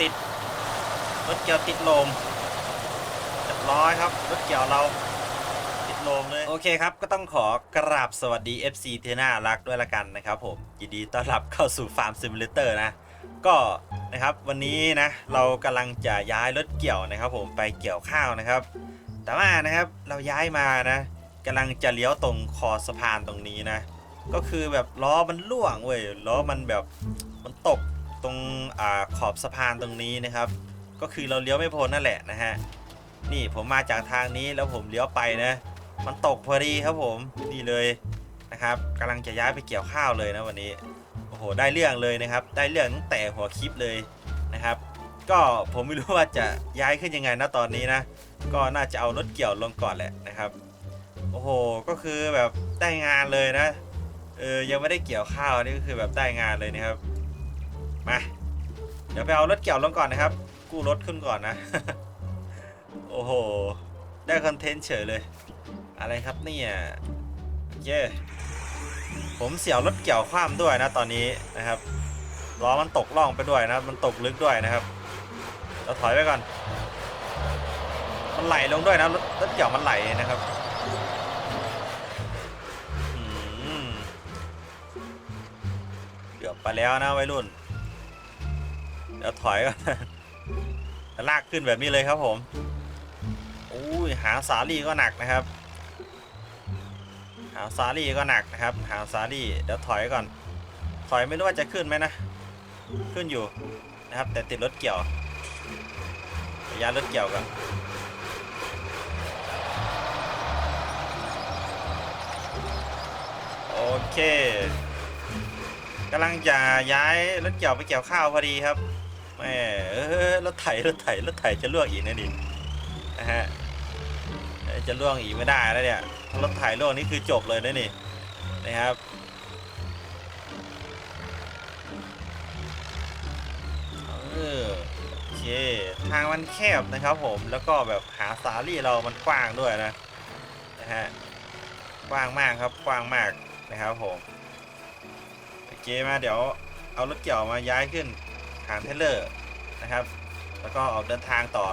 ติด รถเกี่ยวติดลมเรียบร้อยครับ รถเกี่ยวเราติดลมเลย โอเคครับ ก็ต้องขอกราบสวัสดี FC ที่น่ารักด้วยละกันนะครับผม ยินดีต้อนรับเข้าสู่ฟาร์มซิมูเลเตอร์นะ ก็นะครับวันนี้นะ เรากำลังจะย้ายรถเกี่ยวนะครับ ผมไปเกี่ยวข้าวนะครับ แต่ว่านะครับเราย้ายมานะกำลังจะเลี้ยวตรงคอสะพานตรงนี้นะ ก็คือแบบล้อมันล่วงเว้ยล้อมันแบบมันตก ตรงอขอบสะพานตรงนี้นะครับ ก็คือเราเลี้ยวไม่พ้นนั่นแหละนะฮะนี่ผมมาจากทางนี้แล้วผมเลี้ยวไปนะ มันตกพอดีครับผมนี่เลยนะครับกำลังจะย้ายไปเกี่ยวข้าวเลยนะวันนี้โอ้โหได้เรื่องเลยนะครับ ได้เรื่องตั้งแต่หัวคลิปเลยนะครับ ก็ผมไม่รู้ว่าจะย้ายขึ้นยังไงนะตอนนี้นะ ก็น่าจะเอารถเกี่ยวลงก่อนแหละนะครับโอ้โหก็คือแบบได้งานเลยนะเออยังไม่ได้เกี่ยวข้าวนี่ก็คือแบบได้งานเลยนะครับ มา เดี๋ยวไปเอารถเกี่ยวลงก่อนนะครับ กู้รถขึ้นก่อนนะ โอ้โห ได้คอนเทนต์เฉยเลย อะไรครับเนี่ยโอเคผมเสียวรถเกี่ยวคว่ำด้วยนะตอนนี้นะครับล้อมันตกล่องไปด้วยนะมันตกลึกด้วยนะครับ เราถอยไปก่อน มันไหลลงด้วยนะรถรถเกี่ยวมันไหลนะครับเกือบไปแล้วนะวัยรุ่น ดี๋ยวถอยก่อนลากขึ้นแบบนี้เลยครับผมอุ้ยหาสาลี่ก็หนักนะครับ หาสาลี่ก็หนักนะครับ หาสาลี่เดี๋ยวถอยก่อน ถอยไม่รู้ว่าจะขึ้นไหมนะ ขึ้นอยู่นะครับ แต่ติดรถเกี่ยวระยะรถเกี่ยวกันโอเคกำลังจะย้ายรถเกี่ยวไปเกี่ยวข้าวพอดีครับ แม่เออรถไถรถไถรถไถจะล่วงอีกนะดินะฮะจะล่วงอีกไม่ได้แล้วเนี่ยรถไถล่วงนี่คือจบเลยนะนี่นะครับเออโอเคทางมันแคบนะครับผมแล้วก็แบบหาสาลี่เรามันกว้างด้วยนะนะฮะกว้างมากครับกว้างมากนะครับผมโอเคมาเดี๋ยวเอารถเกี่ยวมาย้ายขึ้น หางเทเลอร์นะครับ แล้วก็ออกเดินทางต่อ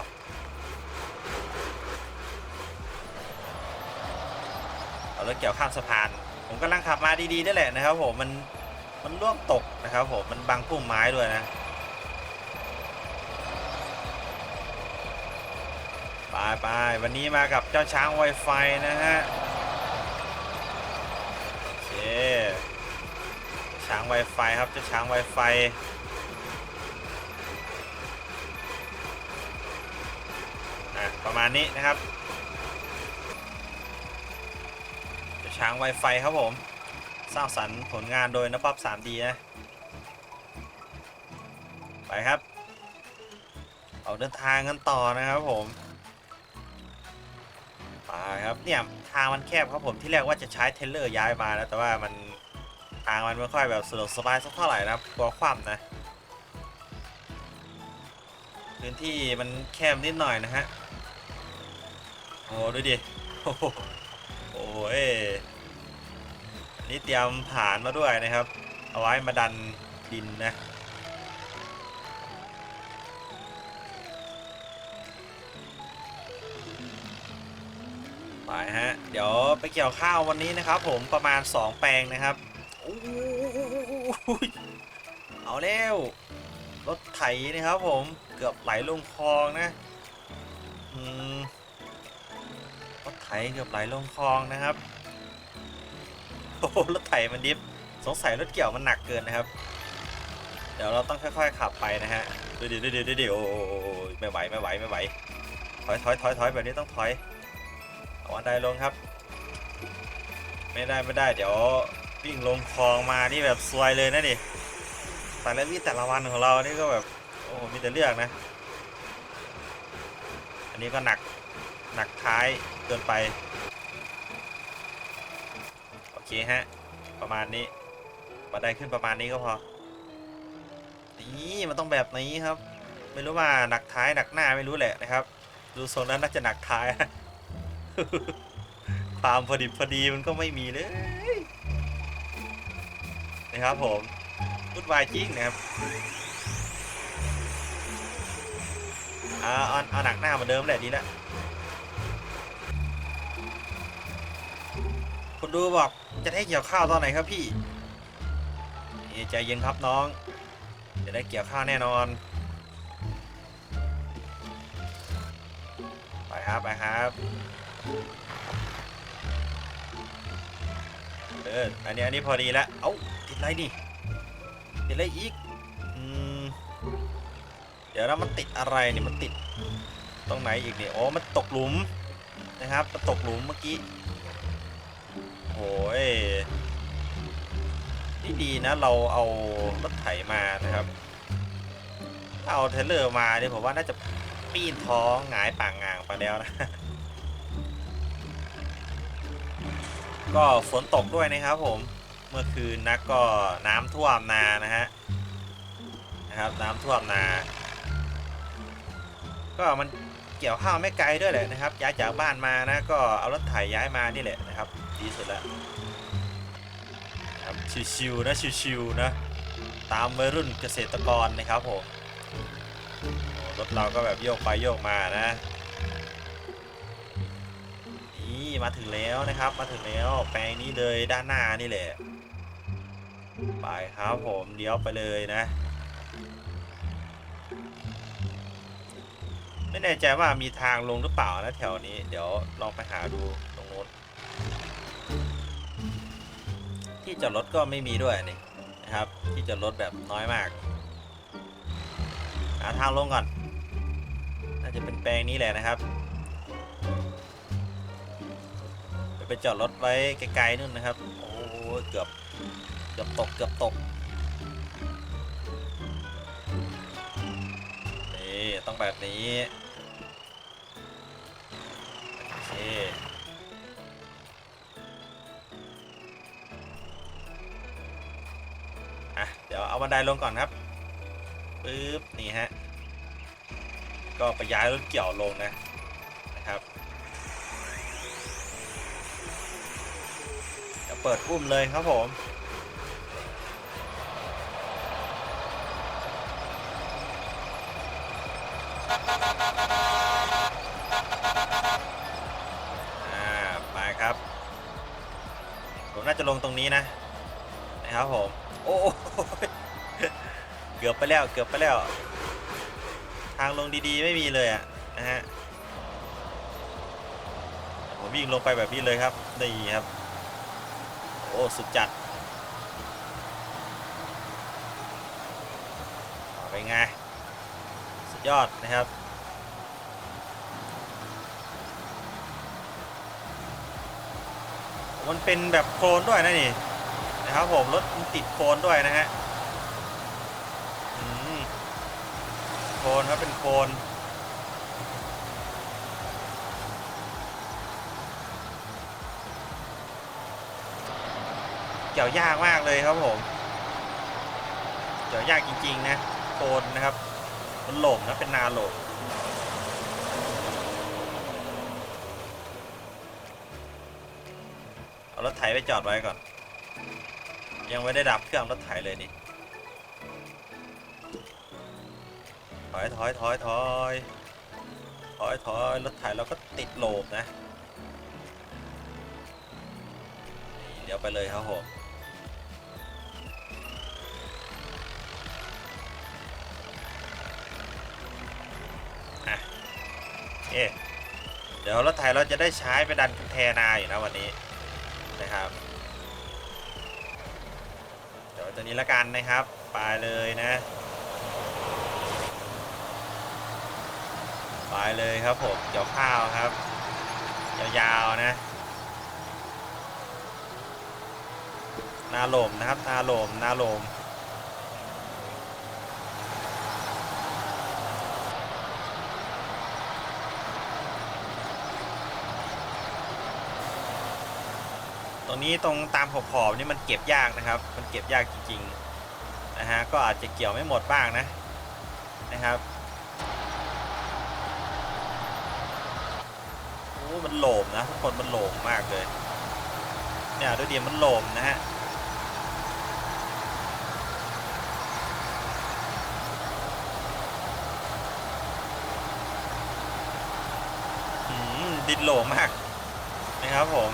เอารถเกี่ยวข้ามสะพาน ผมกำลังขับมาดีๆนั่แหละนะครับผมมันมันล่วงตกนะครับผมมันบังพุ่มไม้ด้วยนะไปไปวันนี้มากับเจ้าช้าง Wi-Fi นะฮะช้าง Wi-Fi ครับเจ้าช้าง Wi-Fi ประมาณนี้นะครับจ้าช้าง Wi-Fi ครับผมสร้างสรรค์ผลงานโดยนภับ 3D นะไปครับออกเดินทางกันต่อนะครับผมไปครับเนี่ยทางมันแคบครับผมที่แรกว่าจะใช้เทเลอร์ย้ายมานะแต่ว่ามันทางมันไม่ค่อยแบบสะดวกสบายสักเท่าไหร่นะครับกลัวคว่ำนะพื้นที่มันแคบนิดหน่อยนะฮะ อ้ดูดิ โอ้โหโอ้ยอันนี้เตรียมผ่านมาด้วยนะครับ เอาไว้มาดันดินนะไปฮะ เดี๋ยวไปเกี่ยวข้าววันนี้นะครับ ผมประมาณ 2 แปลงนะครับอู้ยเอาแล้วรถไถนะครับผมเกือบไหลลงคลองนะ อืม รถไถเกือบไหลลงคลองนะครับโอ้โหรถไถมันดิฟสงสัยรถเกี่ยวมันหนักเกินนะครับ เดี๋ยวเราต้องค่อยๆขับไปนะฮะดูดิดูดิดูดิโอ้ยไม่ไหวไม่ไหวไม่ไหวถอยถอยถอยถอยแบบนี้ต้องถอยเอาอันใดลงครับ ไม่ได้ไม่ได้เดี๋ยววิ่งลงคลองมานี่แบบซวยเลยนะดิแต่ละวิแต่ละวันของเรานี่ก็แบบโอ้มีแต่เรื่องนะ อันนี้ก็หนัก หนักท้ายเกินไป โอเคฮะ ประมาณนี้บันไดขึ้นประมาณนี้ก็พอ นี่มันต้องแบบนี้ครับ ไม่รู้ว่าหนักท้ายหนักหน้าไม่รู้แหละนะครับ ดูทรงแล้วน่าจะหนักท้าย ความพอดีพอดีมันก็ไม่มีเลยนะครับผมพูดวายจริงนะครับอาเอาเอาหนักหน้าเหมือนเดิมแหละดีแล้ว คุณดูบอกจะได้เกี่ยวข้าวตอนไหนครับพี่นี่ใจเย็นครับน้อง จะได้เกี่ยวข้าวแน่นอน ไปครับไปครับเอออันนี้อันนี้พอดีแล้วเอ้าติดอะไรนี่ติดอะไรอีกอืมเดี๋ยวนะมันติดอะไรนี่มันติดตรงไหนอีกเนี่ยอ๋อมันตกหลุมนะครับมันตกหลุมเมื่อกี้ โอ้ยนี่ดีนะเราเอารถไถมานะครับ ถ้าเอาเทรลเลอร์มาเนี่ยผมว่าน่าจะปีนท้องหงายปางงางไปแล้วนะ ก็ฝนตกด้วยนะครับผม เมื่อคืนนะก็น้ำท่วมนานะฮะ นะครับน้ำท่วมนา ก็มัน กี่ยวข้าวไม่ไกลด้วยแหละนะครับ ย้ายจากบ้านมานะก็เอารถไถย้ายมานี่แหละนะครับ ดีสุดแล้วนะครับชิวๆนะชิวๆนะตามวัยรุ่นเกษตรกรนะครับผมรถเราก็แบบโยกไปโยกมานะนี่มาถึงแล้วนะครับ มาถึงแล้วแปลงนี้เลยด้านหน้านี่แหละไปครับผมเลี้ยวไปเลยนะ ไม่แน่ใจว่ามีทางลงหรือเปล่านะแถวนี้ เดี๋ยวลองไปหาดูตรงโน้น ที่จอดรถก็ไม่มีด้วยนี่นะครับ ที่จอดรถแบบน้อยมาก หาทางลงก่อน น่าจะเป็นแปลงนี้แหละนะครับไปจอดรถไว้ไกลๆนู่นนะครับ โอ้ยเกือบเกือบตกเกือบตกนี่ต้องแบบนี้ อะ เดี๋ยวเอาบันไดลงก่อนครับปึ๊บนี่ฮะ ก็ไปย้ายรถเกี่ยวลงนะนะครับจะเปิดอุ้มเลยครับผม ผมน่าจะลงตรงนี้นะนะครับผม โอ้โหเกือบไปแล้วเกือบไปแล้ว ทางลงดีๆไม่มีเลยอะนะฮะผมวิ่งลงไปแบบนี้เลยครับนี่ครับ โอ้สุดจัดไปนไงสุดยอดนะครับ มันเป็นแบบโคลนด้วยนะนี่นะครับผมรถมันติดโคลนด้วยนะฮะโคลนครับเป็นโคลนเกี่ยวยากมากเลยครับผม เกี่ยวยากจริง ๆ นะโคลนนะครับ มันหลมนะเป็นนาโหลม เอา รถไถไปจอดไว้ก่อน ยังไม่ได้ดับเครื่องรถไถเลยนี่ถอยถอยถอยถอยถอยถอยรถไถเราก็ติดโลบนะนเดี๋ยวไปเลยครับผมอะโอเคเดี๋ยวรถไถเราจะได้ใช้ไปดันแทนาอยู่นะวันนี้ นะครับ เดี๋ยวตัวนี้ละกันนะครับ ไปเลยนะ ไปเลยครับผมเกี่ยวข้าวครับ ยาวๆนะนาลมนะครับนาลมนาลม รงนี้ตรงตามขอบๆนี่มันเก็บยากนะครับ มันเก็บยากจริงๆนะฮะก็อาจจะเกี่ยวไม่หมดบ้างนะนะครับโอ้มันโหลมนะทุกคนมันโหลมมากเลยเนี่ยดูดิมันโหลมนะฮะนอืมดินโหลมากนะครับผม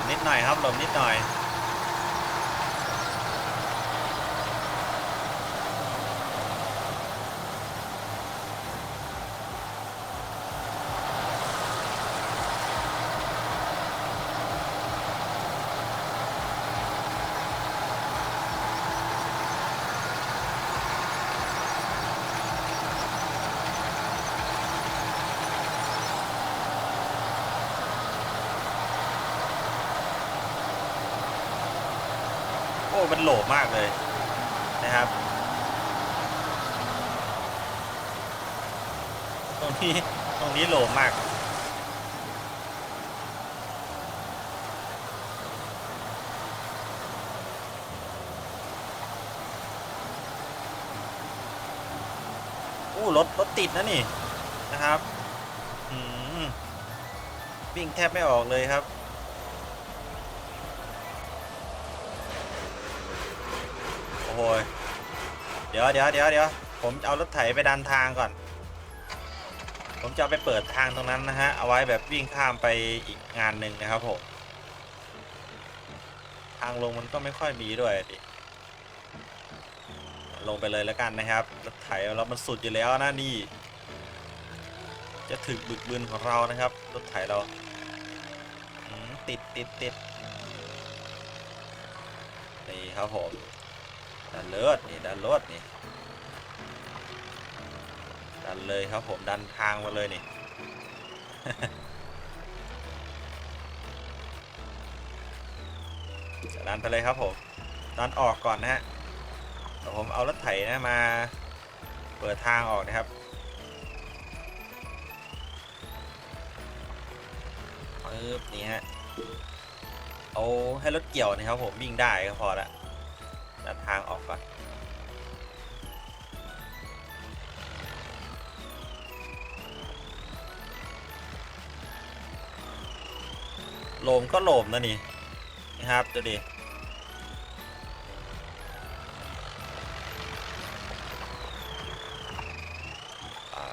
ลบนิดหน่อยครับหลบนิดหน่อย มันโหลมากเลยนะครับ ตรงนี้ตรงนี้โหลมากอู้รถรถติดนะนี่นะครับอืมวิ่งแทบไม่ออกเลยครับ ยเดี๋ยวเดี๋ยวเดี๋ยวเดี๋ยวผมจะเอารถไถไปดันทางก่อน ผมจะไปเปิดทางตรงนั้นนะฮะ เอาไว้แบบวิ่งข้ามไปอีกงานหนึ่งนะครับผม ทางลงมันก็ไม่ค่อยมีด้วยดิ ลงไปเลยแล้วกันนะครับ รถไถเรามันสุดอยู่แล้วนะนี่ จะถึกบึกบืนของเรานะครับ รถไถเรา ติดติดติดนี่ครับผม ดันเลิศนี่ดันรถนี่ดันเลยครับผมดันทางมาเลยนี่ดันไปเลยครับผมดันออกก่อนนะฮะเดี๋ยวผมเอารถไถนะมาเปิดทางออกนะครับปึ๊บนี่ฮะเอาให้รถเกี่ยวนะครับผมวิ่งได้ก็พอละ ดันทางออกก่อนโลมก็โลมนะนี่นะครับดูดิ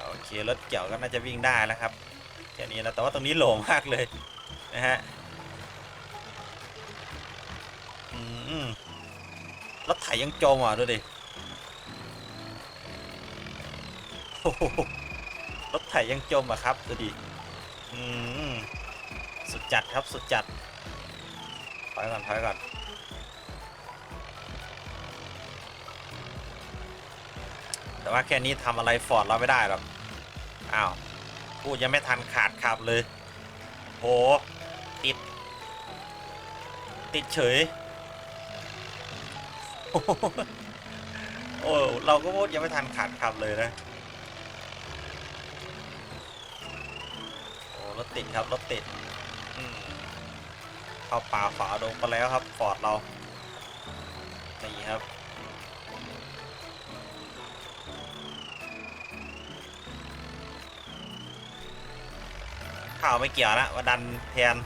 โอเครถเกี่ยวก็น่าจะวิ่งได้แล้วครับแค่นี้แล้วแต่ว่าตรงนี้โหลมากเลยนะฮะ รถไถยังจมอะดูดิโอ้โหรถไถยังจมอะครับดูดิอืมสุดจัดครับสุดจัดถอยก่อนถอยก่อนแต่ว่าแค่นี้ทำอะไรฟอร์ดเราไม่ได้หรอกอ้าวพูดยังไม่ทันขาดขับเลยโหติด ติดเฉย โอ้โหเราก็พูดยังไม่ทันขาดคำเลยนะ โอ้รถติดครับรถติดเข้าป่าฝาดงไปแล้วครับฟอร์ดเรา นี่ครับข่าวไม่เกี่ยวนะว่าดันแทน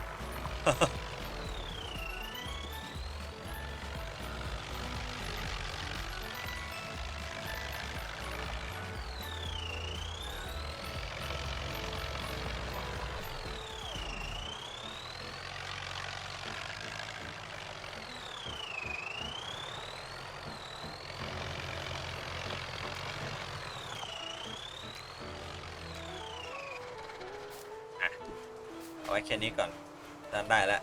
ไว้แค่นี้ก่อนดันได้แล้ว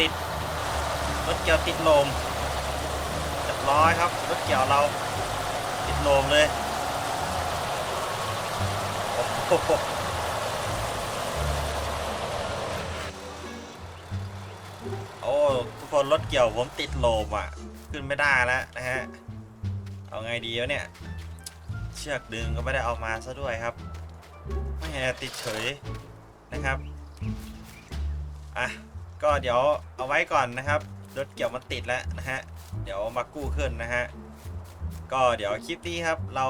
ติด รถเกี่ยวติดลมเรียบร้อยครับ รถเกี่ยวเรา ติดลมเลยโอ้โหโอ้ทุกคนรถเกี่ยวผมติดโลมอะ ขึ้นไม่ได้แล้วนะฮะ เอาไงดีวะเนี่ย เชือกดึงก็ไม่ได้เอามาซะด้วยครับไม่ติดเฉยนะครับ อะ ก็เดี๋ยวเอาไว้ก่อนนะครับ รถเกี่ยวมันติดแล้วนะฮะ เดี๋ยวมากู้ขึ้นนะฮะ ก็เดี๋ยวคลิปนี้ครับ เรา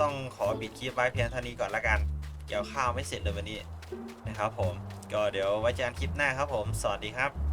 ต้องขอปิดคลิปไว้เพียงเท่านี้ก่อนละกัน เกี่ยวข้าวไม่เสร็จเลยวันนี้นะครับผม ก็เดี๋ยวไว้เจอกันคลิปหน้าครับผม สวัสดีครับ